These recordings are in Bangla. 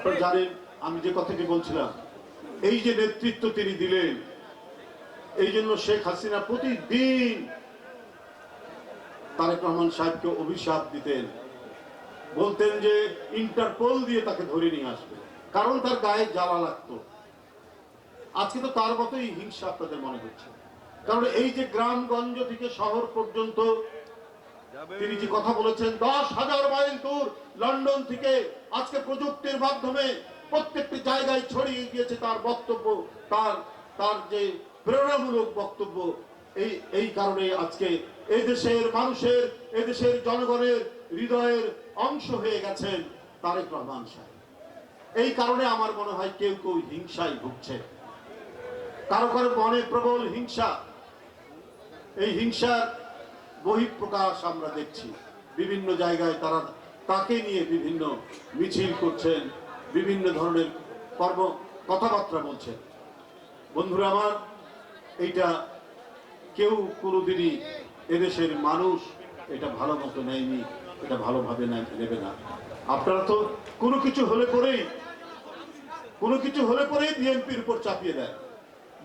আপনারা জানেন, আমি যে কথাটি বলছিলাম, এই যে নেতৃত্ব তিনি দিলেন, এই জন্য শেখ হাসিনা প্রতিদিন তারেক রহমান সাহেবকে অভিশাপ দিতেন, বলতেন যে ইন্টারপোল দিয়ে তাকে ধরে নিয়ে আসবে, কারণ তার গায়ে জ্বালা লাগতো। আজকে তো তার মতোই হিংসা আপনাদের মনে হচ্ছে। কারণ এই যে গ্রামগঞ্জ থেকে শহর পর্যন্ত তিনি যে কথা বলেছেন, দশ হাজার মাইল দূর লন্ডন থেকে আজকে প্রযুক্তির মাধ্যমে প্রত্যেকটি জায়গায় ছড়িয়ে গিয়েছে তার বক্তব্য, তার তার যে প্রেরণামূলক বক্তব্য। এই এই কারণে আজকে এই দেশের মানুষের এই দেশের জনগণের হৃদয়ের অংশ হয়ে গেছেন তারেক রহমান সাহেব। এই কারণে আমার মনে হয় কেউ কেউ হিংসায় ভুগছে। কারও কারও মনে প্রবল হিংসা। এই হিংসার বহিঃপ্রকাশ আমরা দেখছি। বিভিন্ন জায়গায় তারা তাকে নিয়ে বিভিন্ন মিছিল করছেন, বিভিন্ন ধরনের কর্ম কথাবার্তা বলছেন। বন্ধুরা আমার, এইটা কেউ কোনোদিনই এদেশের মানুষ এটা ভালো মতো নেয়নি, এটা ভালোভাবে নেবে না। আপনারা তো কোনো কিছু হলে পরেই, কোনো কিছু হলে পরেই বিএনপির উপর চাপিয়ে দেয়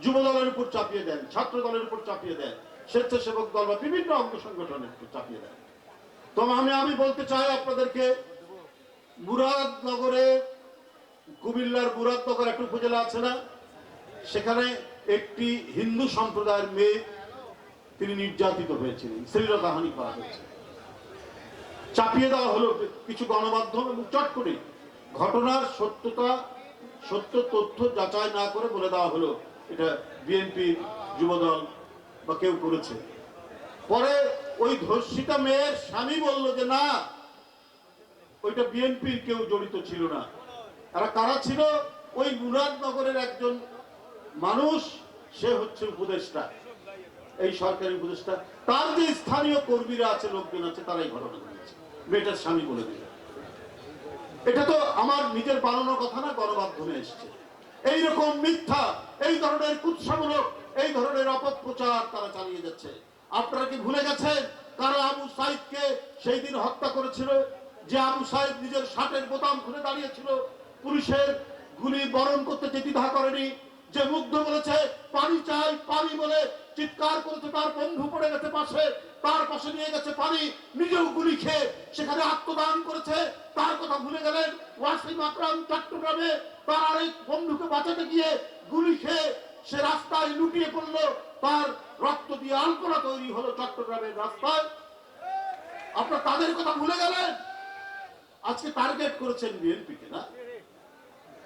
যুব দলের উপর চাপিয়ে দেন ছাত্র দলের উপর চাপিয়ে দেন। স্বেচ্ছাসেবক দল বা বিভিন্ন অঙ্গ সংগঠনের চাপিয়ে দেন তো আমি আমি বলতে চাই আপনাদেরকে মুরাদনগরে কুমিল্লার মুরাদনগর একটা উপজেলা আছে না? সেখানে একটি হিন্দু সম্প্রদায়ের মেয়ে তিনি নির্যাতিত হয়েছিলেন, শ্লীলতাহানি করা হয়েছে। চাপিয়ে দেওয়া হলো কিছু গণমাধ্যম এবং চট করে ঘটনার সত্যতা, সত্য তথ্য যাচাই না করে বলে দেওয়া হলো। এটা বিএনপি যুবদল বা কেউ করেছে। পরে ওই ধর্ষিতা মেয়ের স্বামী বলল যে, না, ওইটা বিএনপির কেউ জড়িত ছিল না। তারা কারা ছিল? ওই মুরাদনগরের একজন মানুষ, সে হচ্ছে উপদেষ্টা, এই সরকারি উপদেষ্টা। তার যে স্থানীয় কর্মীরা আছে, লোকজন আছে, তারাই ঘটনা ঘটেছে মেয়েটার স্বামী বলে দিল। এটা তো আমার নিজের বানানো কথা না, গণমাধ্যমে এসছে। এইরকম মিথ্যা, এই ধরনের কুৎসামূলক এই ধরনের অপপ্রচার তারা চালিয়ে যাচ্ছে। আপনারা কি ভুলে গেছেন? কারা আবু সাইদকে সেই দিন হত্যা করেছিল, যে আবু সাইদ নিজের শার্টের বোতাম খুলে দাঁড়িয়েছিল, পুলিশের গুলি বরণ করতে যে দ্বিধা করেনি, যে মুগ্ধ বলেছে, পানি চাই, পানি বলে চিৎকার করেছে, তার বন্ধু পড়ে গেছে পাশে, তার পাশে নিয়ে গেছে পানি, নিজেও গুলি খেয়ে সেখানে আত্মদান করেছে। তার কথা ভুলে গেলেন, ওয়াসিম আকরাম চট্টগ্রামে তার আরেক বন্ধুকে বাঁচাতে গিয়ে গুলি খেয়ে সে রাস্তায় লুটিয়ে পড়ল, তার রক্ত দিয়ে আলপনা তৈরি হলো চট্টগ্রামের রাস্তায়। আপনার তাদের কথা ভুলে গেলেন? আজকে টার্গেট করেছেন বিএনপিকে, না?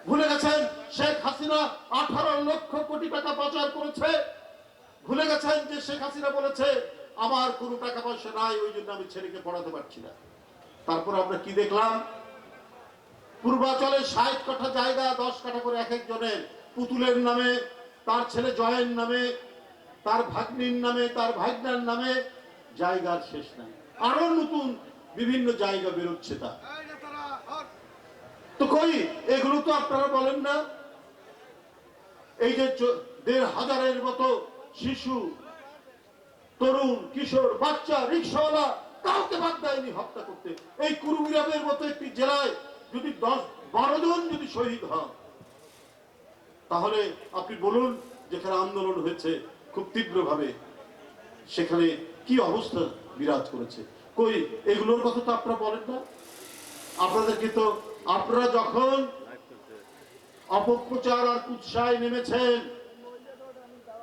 ভুলে গেছেন? শেখ হাসিনা আঠারো লক্ষ কোটি টাকা পাচার করেছে। ভুলে গেছেন যে শেখ হাসিনা বলেছে, আমার কোনো টাকা পয়সা নাই, ওই জন্য আমি ছেলেকে পড়াতে পারছি না। তারপর আমরা কি দেখলাম? পূর্বাচলে ষাট কাঠা জায়গা, দশ কাঠা করে এক একজনের পুতুলের নামে তার ছেলে জয়ের নামে, তার ভাগ্নির নামে, তার ভাগ্নার নামে জায়গার শেষ নাই। আরও নতুন বিভিন্ন জায়গা বেরোচ্ছে তা তো কই, এগুলো তো আপনারা বলেন না। এই যে দেড় হাজারের মতো শিশু, তরুণ, কিশোর, বাচ্চা, রিক্সাওয়ালা, কাউকে বাদ দেয়নি হত্যা করতে। এই কুরুমিরামের মতো একটি জেলায় যদি দশ, বারো জন যদি শহীদ হন তাহলে আপনি বলুন যেখানে আন্দোলন হয়েছে খুব তীব্রভাবে। সেখানে কি অবস্থা বিরাজ করেছে? কই, এগুলোর কথা তো আপনারা বলেন না। আপনাদেরকে তো, আপনারা যখন অপপ্রচার আর উৎসাহে নেমেছেন,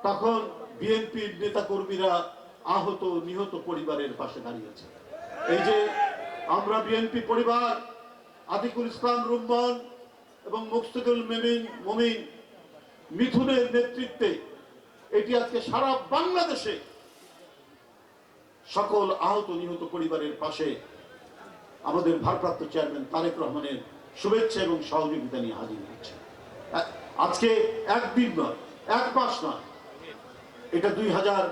তখন বিএনপির নেতা কর্মীরা আহত, নিহত পরিবারের পাশে দাঁড়িয়েছে এই যে আমরা বিএনপি পরিবার আতিকুল ইসলাম রুম্মন এবং মুকসিদুল মেমিন, মমিন মিথুনের নেতৃত্বে এটি আজকে সারা বাংলাদেশে সকল আহত নিহত পরিবারের পাশে আমাদের ভারপ্রাপ্ত চেয়ারম্যান তারেক রহমানের শুভেচ্ছা এবং সহযোগিতা নিয়ে হাজির হচ্ছে আজকে একদিন নয়, এক মাস নয়। এটা দুই হাজার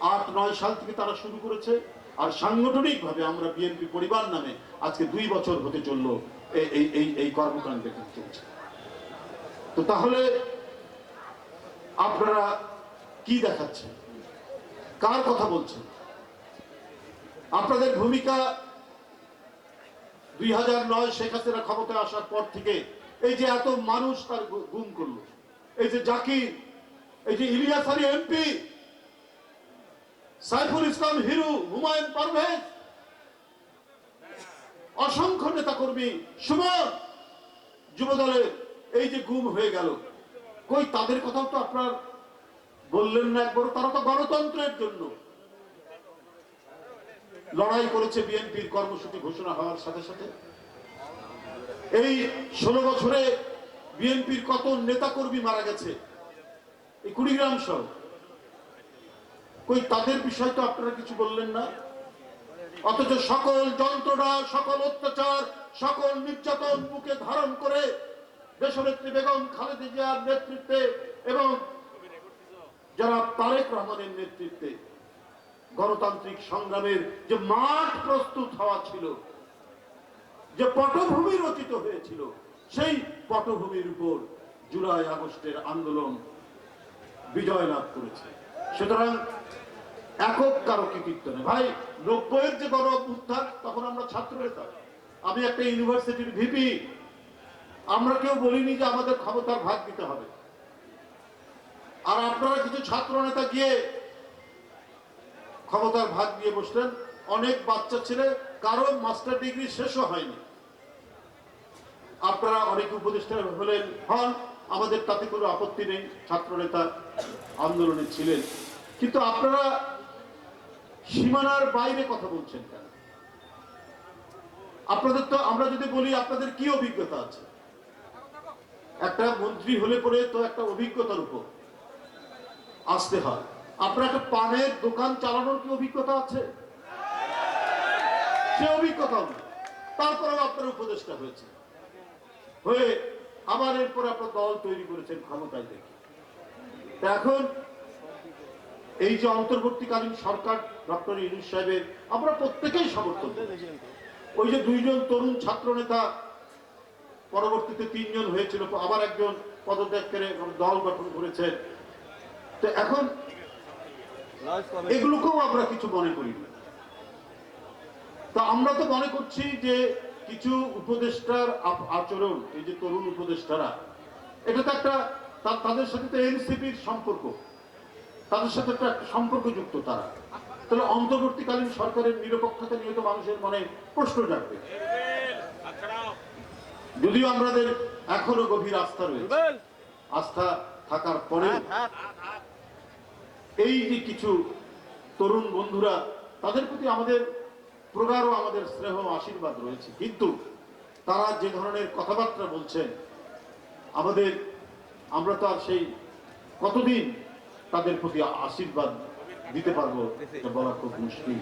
আট নয় সাল থেকে তারা শুরু করেছে আর সাংগঠনিকভাবে আমরা বিএনপি পরিবার নামে আজকে দুই বছর হতে চলল এই এই এই কর্মকাণ্ড চলছে তো তাহলে আপনারা কি দেখাচ্ছেন? কার কথা বলছেন? আপনাদের ভূমিকা দুই হাজার নয় শেখ হাসিনা ক্ষমতায় আসার পর থেকে এই যে এত মানুষ তার গুম করল, এই যে জাকির, এই যে ইলিয়াস আলী এমপি, সাইফুল ইসলাম হিরু, হুমায়ুন পারভেজ, অসংখ্য নেতা কর্মী সুমন, যুবদলের এই যে গুম হয়ে গেল কই, তাদের কথাও তো আপনার বললেন না একবার তারা তো গণতন্ত্রের জন্য। লড়াই করেছে বিএনপির কর্মসূচি ঘোষণা হওয়ার সাথে সাথে। এই ষোলো বছরে বিএনপির কত নেতা কর্মী মারা গেছে? এই কুড়িগ্রাম সহ কই, তাদের বিষয় তো আপনারা কিছু বললেন না? অথচ সকল যন্ত্রণা, সকল অত্যাচার, সকল নির্যাতন বুকে ধারণ করে দেশনেত্রী বেগম খালেদা জিয়ার নেতৃত্বে এবং যারা তারেক রহমানের নেতৃত্বে গণতান্ত্রিক সংগ্রামের যে মাঠ প্রস্তুত হওয়া ছিল, যে পটভূমি রচিত হয়েছিল, সেই পটভূমির উপর জুলাই আগস্টের আন্দোলন বিজয় লাভ করেছে। সুতরাং একক কারও কৃতিত্ব নেই। ভাই, নব্বইয়ের যে গণ উত্থান তখন আমরা ছাত্র নেতা। আমি একটা ইউনিভার্সিটির ভিপি আমরা কেউ বলিনি যে আমাদের ক্ষমতার ভাগ দিতে হবে। আর আপনারা কিছু ছাত্র নেতা গিয়ে ক্ষমতার ভাগ দিয়ে বসলেন। অনেক বাচ্চা ছেলে, কারও মাস্টার ডিগ্রি শেষও হয়নি। আপনারা অনেক উপদেষ্টা হলেন, হন, আমাদের তাতে কোনো আপত্তি নেই, ছাত্র নেতা আন্দোলনে ছিলেন। কিন্তু আপনারা সীমানার বাইরে কথা বলছেন কেন? আপনাদের তো, আমরা যদি বলি, আপনাদের কি অভিজ্ঞতা আছে? একটা মন্ত্রী হলে পরে তো একটা অভিজ্ঞতার উপর আসতে হয়। আপনার একটা পানের দোকান চালানোর কি অভিজ্ঞতা আছে? সে অভিজ্ঞতাও নেই। তারপরেও আপনার উপদেষ্টা হয়েছে। হয়ে আবার এরপর আপনার দল তৈরি করেছেন ক্ষমতায় দেখে। এখন এই যে অন্তর্বর্তীকালীন সরকার ডক্টর ইউনুস সাহেবের, আমরা প্রত্যেকেই সমর্থন ওই যে দুইজন তরুণ ছাত্র নেতা পরবর্তীতে তিনজন হয়েছিল আবার একজন পদত্যাগ করে দল গঠন করেছেন। তো এখন এগুলোকেও আমরা কিছু মনে করি। তা আমরা তো মনে করছি যে কিছু উপদেষ্টার আচরণ, এই যে তরুণ উপদেষ্টারা, এটা তো একটা তাদের সাথে তো এনসিপির সম্পর্ক। তাদের সাথে একটা সম্পর্ক যুক্ত তারা। তাহলে অন্তর্বর্তীকালীন সরকারের নিরপেক্ষতা নিয়ে তো মানুষের মনে প্রশ্ন জাগবে। যদিও আমাদের এখনও গভীর আস্থা রয়েছে। আস্থা থাকার পরে এই যে কিছু তরুণ বন্ধুরা তাদের প্রতি আমাদের প্রগাঢ় আমাদের স্নেহ আশীর্বাদ রয়েছে। কিন্তু তারা যে ধরনের কথাবার্তা বলছেন আমাদের আমরা তো আর সেই কতদিন তাদের প্রতি আশীর্বাদ দিতে পারব বলা খুব মুশকিল।